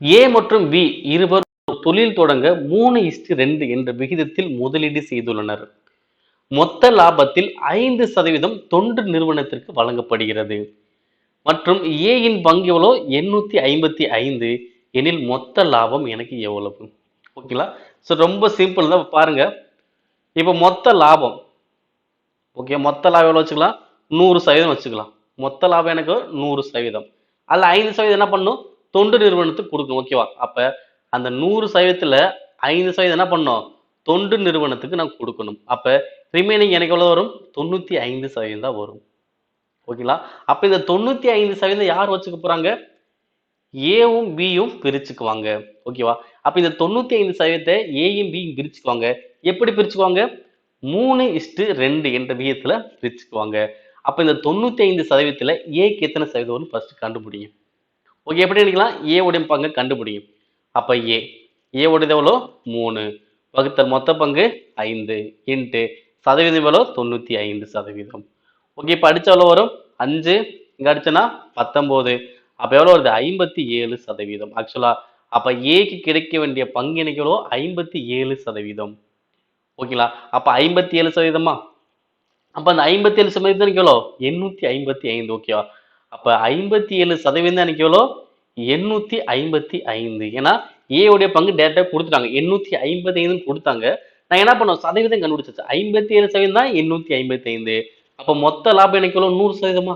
ஏ மற்றும் வி இருவர் தொழில் தொடங்க மூணு இஸ்டி ரெண்டு என்ற விகிதத்தில் முதலீடு செய்துள்ளனர். மொத்த லாபத்தில் ஐந்து சதவீதம் தொண்டு நிறுவனத்திற்கு வழங்கப்படுகிறது. மற்றும் ஏயின் பங்கு எவ்வளோ? எண்ணூத்தி ஐம்பத்தி ஐந்து. எனில் மொத்த லாபம் எனக்கு எவ்வளவு? ஓகேங்களா ஸோ ரொம்ப சிம்பிள் தான். பாருங்க. இப்போ மொத்த லாபம். ஓகே மொத்த லாபம் எவ்வளோ வச்சுக்கலாம்? நூறு சதவீதம் வச்சுக்கலாம். மொத்த லாபம் எனக்கு நூறு சதவீதம். அதில் ஐந்து சதவீதம் என்ன பண்ணும்? தொண்டு நிறுவனத்துக்கு கொடுக்கணும் ஓகேவா அப்போ அந்த நூறு சதவீதத்தில் ஐந்து சதவீதம் என்ன பண்ணோம்? தொண்டு நிறுவனத்துக்கு நான் கொடுக்கணும். அப்போ ரிமைனிங் எனக்கு எவ்வளோ வரும்? தொண்ணூற்றி ஐந்து சதவீதம் தான் வரும். ஓகேங்களா அப்போ இந்த தொண்ணூற்றி ஐந்து சதவீதம் யார் வச்சுக்க போகிறாங்க ஏவும் பியும் பிரிச்சுக்குவாங்க. ஓகேவா அப்போ இந்த தொண்ணூற்றி ஐந்து சதவீதத்தை ஏயும் பியும் பிரிச்சுக்குவாங்க. எப்படி பிரிச்சுக்குவாங்க? மூணு இஷ்டு ரெண்டு என்ற விகிதத்தில் பிரிச்சுக்குவாங்க. அப்போ இந்த தொண்ணூற்றி ஐந்து சதவீதத்தில் ஏக்கு எத்தனை சதவீதம் வரும்? ஃபர்ஸ்ட் கண்டுபிடிங்க. ஓகே எப்படி எடுக்கலாம்? ஏ உடைய பங்கு கண்டுபிடிக்கும் அப்போ ஏ ஏ உடையது எவ்வளோ? மூணு. வகுத்தல் மொத்த பங்கு ஐந்து. இன்ட்டு சதவீதம் எவ்வளோ? தொண்ணூற்றி ஐந்து சதவீதம். ஓகே இப்போ அடித்த எவ்வளோ வரும்? அஞ்சு. இங்கே அடிச்சோன்னா பத்தொம்போது அப்போ எவ்வளோ வருது? ஐம்பத்தி ஏழு சதவீதம். ஆக்சுவலாக அப்போ ஏக்கு கிடைக்க வேண்டிய பங்கு எனக்கு எவ்வளோ? ஐம்பத்தி ஏழு சதவீதம். ஓகேங்களா அப்போ ஐம்பத்தி ஏழு சதவீதமா? அப்போ அந்த ஐம்பத்தி ஏழு சதவீதம் எவ்வளோ? எண்ணூற்றி ஐம்பத்தி ஐந்து. ஓகேவா அப்போ ஐம்பத்தி ஏழு சதவீதம் எனக்கு எவ்வளோ? எண்ணூற்றி ஐம்பத்தி ஐந்து. ஏன்னா ஏ உடைய பங்கு டேரெக்டாக கொடுத்துட்டாங்க. எண்ணூற்றி ஐம்பத்தி ஐந்துன்னு கொடுத்தாங்க. நான் என்ன பண்ணோம்? சதவீதம் கண்டுபிடிச்சிச்சு ஐம்பத்தி ஏழு சதவீதம் தான் எண்ணூற்றி ஐம்பத்தி ஐந்து அப்போ மொத்த லாபம் எனக்கு எவ்வளோ? நூறு சதவீதமா?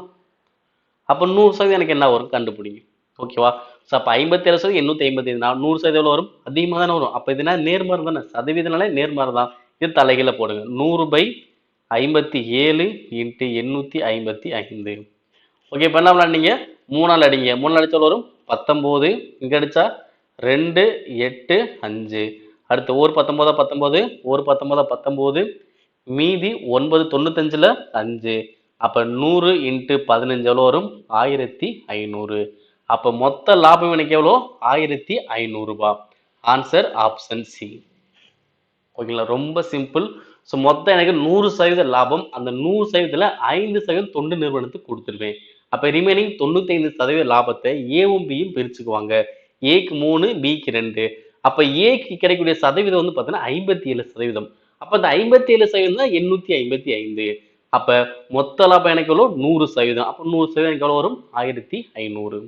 அப்போ நூறு சதவீதம் எனக்கு என்ன வரும்? கண்டுபிடிங்க. ஓகேவா ஸோ அப்போ ஐம்பத்தி ஏழு சதவீதம் எண்ணூற்றி ஐம்பத்தி ஐந்து நான் நூறு சதவீதம் எவ்வளோ வரும். அதிகமாக தானே வரும். அப்போ இதுனா நேர்மாறு தானே? சதவீதனாலே நேர்மாறு தான். இது தலைகீழ போடுங்க. நூறு பை ஐம்பத்தி ஏழு இன்ட்டு எண்ணூற்றி ஐம்பத்தி ஐந்து. ஓகே இப்போ என்ன பண்ணீங்க மூணால் அடிங்க. மூணு அடிச்சா வரும் பத்தொம்போது. இங்கே அடித்தா ரெண்டு எட்டு அஞ்சு. அடுத்து ஒரு பத்தொம்போதா பத்தொம்போது ஒரு பத்தொம்போதா பத்தொம்போது. மீதி ஒன்பது தொண்ணூத்தஞ்சில் அஞ்சு. அப்போ நூறு இன்ட்டு பதினஞ்சு எவ்வளோ வரும்? ஆயிரத்தி ஐநூறு. அப்போ மொத்த லாபம் எனக்கு எவ்வளோ? ஆயிரத்தி ஐநூறுரூபா ஆன்சர் ஆப்ஷன் சி ஓகேங்களா ரொம்ப சிம்பிள் ஸோ மொத்தம் எனக்கு நூறு சதவீத லாபம். அந்த நூறு சதவீதத்தில் ஐந்து சதவீதம் தொண்டு நிறுவனத்துக்கு கொடுத்துருவேன். அப்போ ரிமைனிங் தொண்ணூத்தைந்து சதவீத லாபத்தை ஏவும் பியும் பிரிச்சுக்குவாங்க. ஏக்கு மூணு பிக்கு ரெண்டு. அப்போ ஏக்கு கிடைக்கக்கூடிய சதவீதம் வந்து பார்த்தீங்கன்னா ஐம்பத்தி ஏழு சதவீதம். அப்போ அந்த ஐம்பத்தி ஏழு சதவீதம் தான் எண்ணூற்றி ஐம்பத்தி ஐந்து. அப்போ மொத்த லாபம் எனக்கு எவ்வளோ நூறு சதவீதம். அப்போ நூறு சதவீதம் எனக்கு எவ்வளோ வரும்? ஆயிரத்தி ஐநூறு.